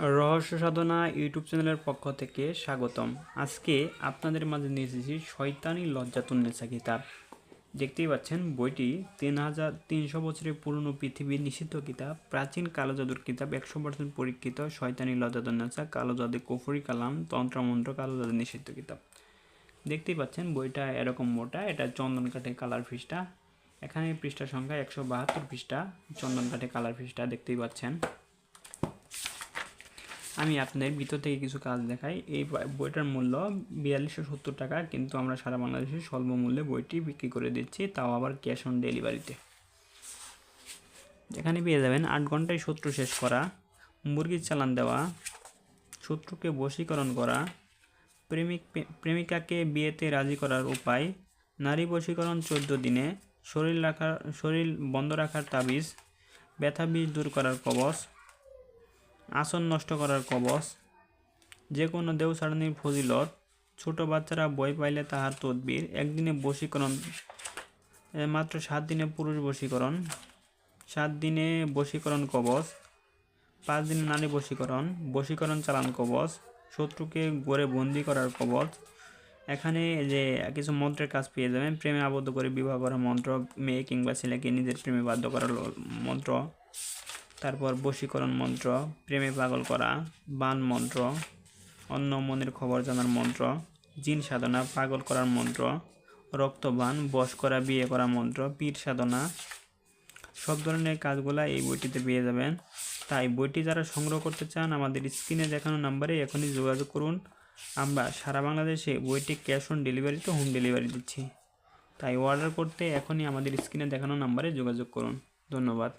রহস্য সাধনা ইউটিউব চ্যানেলের পক্ষ থেকে স্বাগতম। আজকে আপনাদের মাঝে নিয়ে এসেছি শয়তানি লজ্জাতুন্নেসা কিতাব। দেখতেই পাচ্ছেন, বইটি তিন হাজার তিনশো বছরের পুরনো পৃথিবীর নিষিদ্ধ কিতাব, প্রাচীন কালো জাদুর কিতাব, একশো পার্সেন্ট পরীক্ষিত শয়তানি লজ্জাতুন্নেসা কালো জাদু কুফরি কালাম, তন্ত্রমন্ত্র কালো জাদু নিষিদ্ধ কিতাব। দেখতেই পাচ্ছেন, বইটা এরকম মোটা, এটা চন্দন কাঠে কালার ফিসটা। এখানে পৃষ্ঠা সংখ্যা একশো বাহাত্তর পৃষ্ঠা, চন্দন কাঠে কালার ফিসটা দেখতেই পাচ্ছেন। আমি আপনাদের ভিতর থেকে কিছু কাজ দেখাই। এই বইটার মূল্য বিয়াল্লিশশো সত্তর টাকা, কিন্তু আমরা সারা বাংলাদেশে স্বল্প মূল্যে বইটি বিক্রি করে দিচ্ছি, তাও আবার ক্যাশ অন ডেলিভারিতে। এখানে পেয়ে যাবেন আট ঘন্টায় শত্রু শেষ করা মুরগির চালান দেওয়া, শত্রুকে বশীকরণ করা, প্রেমিক প্রেমিকাকে বিয়েতে রাজি করার উপায়, নারী বশীকরণ চোদ্দ দিনে, শরীর রাখার শরীর বন্ধ রাখার তাবিজ, ব্যথা বিষ দূর করার কবচ আসন নষ্ট করার কবচ। যে কোনো দেউ সারণীর ফজিলত, ছোট বাচ্চারা বই পাইলে তাহার তদবির, একদিনে বশীকরণ মাত্র সাত দিনে পুরুষ বশীকরণ, সাত দিনে বশীকরণ কবচ, পাঁচ দিনে নারী বশীকরণ বশীকরণ চালান কবচ, শত্রুকে গড়ে বন্দি করার কবচ। এখানে যে কিছু মন্ত্রের কাজ পেয়ে যাবেন, প্রেমে আবদ্ধ করে বিবাহ করার মন্ত্র, মেয়ে কিংবা ছেলেকে নিজের প্রেমে বাধ্য করার মন্ত্র। তারপর বশীকরণ মন্ত্র, প্রেমে পাগল করা, বান মন্ত্র, অন্য মনের খবর জানার মন্ত্র, জিন সাধনা, পাগল করার মন্ত্র, রক্তবান, বশ করা, বিয়ে করা মন্ত্র, পীর সাধনা, সব ধরনের কাজগুলা এই বইটিতে পেয়ে যাবেন। তাই বইটি যারা সংগ্রহ করতে চান, আমাদের স্ক্রিনে দেখানো নাম্বারে এখনই যোগাযোগ করুন। আমরা সারা বাংলাদেশে বইটি ক্যাশ অন ডেলিভারিতে হোম ডেলিভারি দিচ্ছি। তাই অর্ডার করতে এখনই আমাদের স্ক্রিনে দেখানো নাম্বারে যোগাযোগ করুন। ধন্যবাদ।